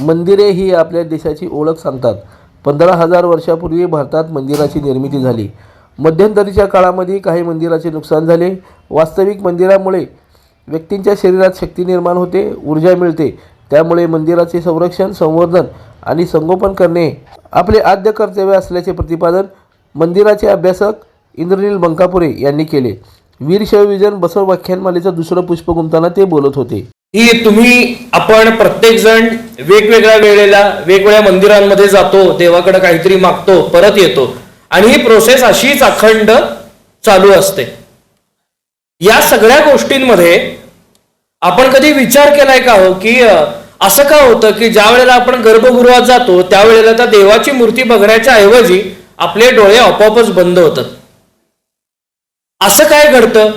मंदिरे ही आपल्या देशाची ओळख सांगतात. पंधरा हजार वर्षापूर्वी भारतात मंदिराची निर्मिती झाली. मध्यंतरीच्या काळामध्ये काही मंदिराचे नुकसान झाले. वास्तविक मंदिरामुळे व्यक्तींच्या शरीरात शक्ती निर्माण होते ऊर्जा मिळते. त्यामुळे मंदिराचे संरक्षण संवर्धन आणि संगोपन करणे. आपले आद्य कर्तव्य असल्याचे प्रतिपादन मंदिराचे अभ्यासक इंद्रनील बंकापुरे यांनी केले. वीर विजन बसव व्याख्यानमालेचं दुसरं पुष्प गुंतताना ते बोलत होते. ही तुम्ही आपण प्रत्येक जण वेगवेगळ्या वेळेला वेगवेगळ्या मंदिरांमध्ये जातो देवाकडे काहीतरी मागतो परत येतो. आणि ही प्रोसेस अशीच अखंड चालू असते. या सगळ्या गोष्टींमध्ये आपण कधी विचार केलाय का हो की असं का होतं की ज्या वेळेला आपण गर्भगृहात जातो त्यावेळेला त्या देवाची मूर्ती बघण्याच्या ऐवजी आपले डोळे आपोआपच बंद होतात. असं काय घडतं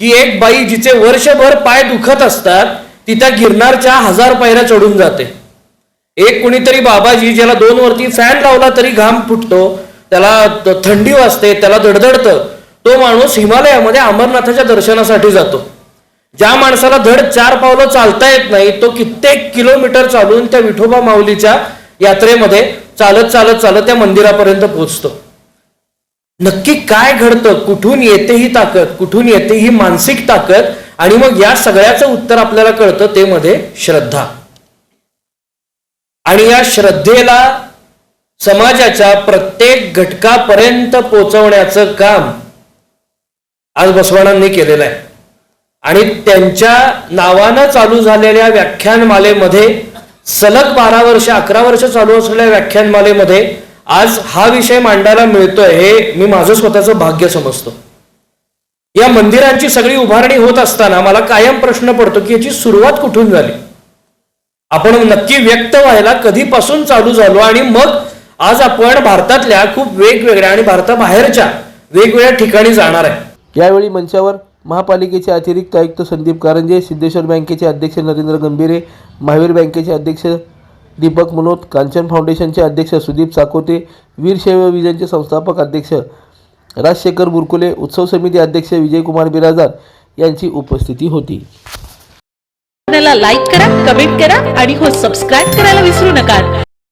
की एक बाई जिचे वर्षभर पाय दुखत असतात ती त्या गिरनारच्या हजार पायऱ्या चढून जाते. एक कुणीतरी बाबाजी ज्याला दोन वरती फॅन लावला तरी घाम फुटतो त्याला थंडी वाजते त्याला धडधडतं. तो माणूस हिमालयामध्ये अमरनाथाच्या दर्शनासाठी जातो. ज्या माणसाला धड चार पावलं चालता येत नाही तो कित्येक किलोमीटर चालून त्या विठोबा माऊलीच्या यात्रेमध्ये चालत चालत चालत त्या मंदिरापर्यंत पोहोचतो. नक्की काय घडतं? कुठून येते ही ताकद? कुठून येते ही मानसिक ताकद? आणि मग या सगळ्याचं उत्तर आपल्याला कळतं ते मध्ये श्रद्धा. आणि या श्रद्धेला समाजाच्या प्रत्येक घटकापर्यंत पोचवण्याचं काम आज बसवाणांनी केलेलं आहे. आणि त्यांच्या नावानं चालू झालेल्या व्याख्यानमालेमध्ये सलग बारा वर्ष अकरा वर्ष चालू असलेल्या व्याख्यानमालेमध्ये आज हा विषय मांडायला मिळतोय हे मी माझं स्वतःचं भाग्य समजतो. या मंदिरांची सगळी उभारणी होत असताना मला कायम प्रश्न पडतो की याची सुरुवात कुठून झाली? आपण नक्की व्यक्त व्हायला कधीपासून चालू झालो आणि मग आज आपण भारतातल्या खूप वेगवेगळ्या आणि भारताबाहेरच्या वेगवेगळ्या ठिकाणी जाणार आहे. यावेळी मंचावर महापालिकेचे अतिरिक्त आयुक्त संदीप कारंजे सिद्धेश्वर बँकेचे अध्यक्ष नरेंद्र गंभीरे महावीर बँकेचे अध्यक्ष दीपक मनोत कांचन फाउंडेशनचे अध्यक्ष सुदीप साकोते वीरशैव विजनचे संस्थापक अध्यक्ष राजशेखर बुरकुले उत्सव समिती अध्यक्ष विजयकुमार बिराजदार यांची उपस्थिती होती. लाईक करा कमेंट करा आणि हो सबस्क्राईब करायला विसरू नका.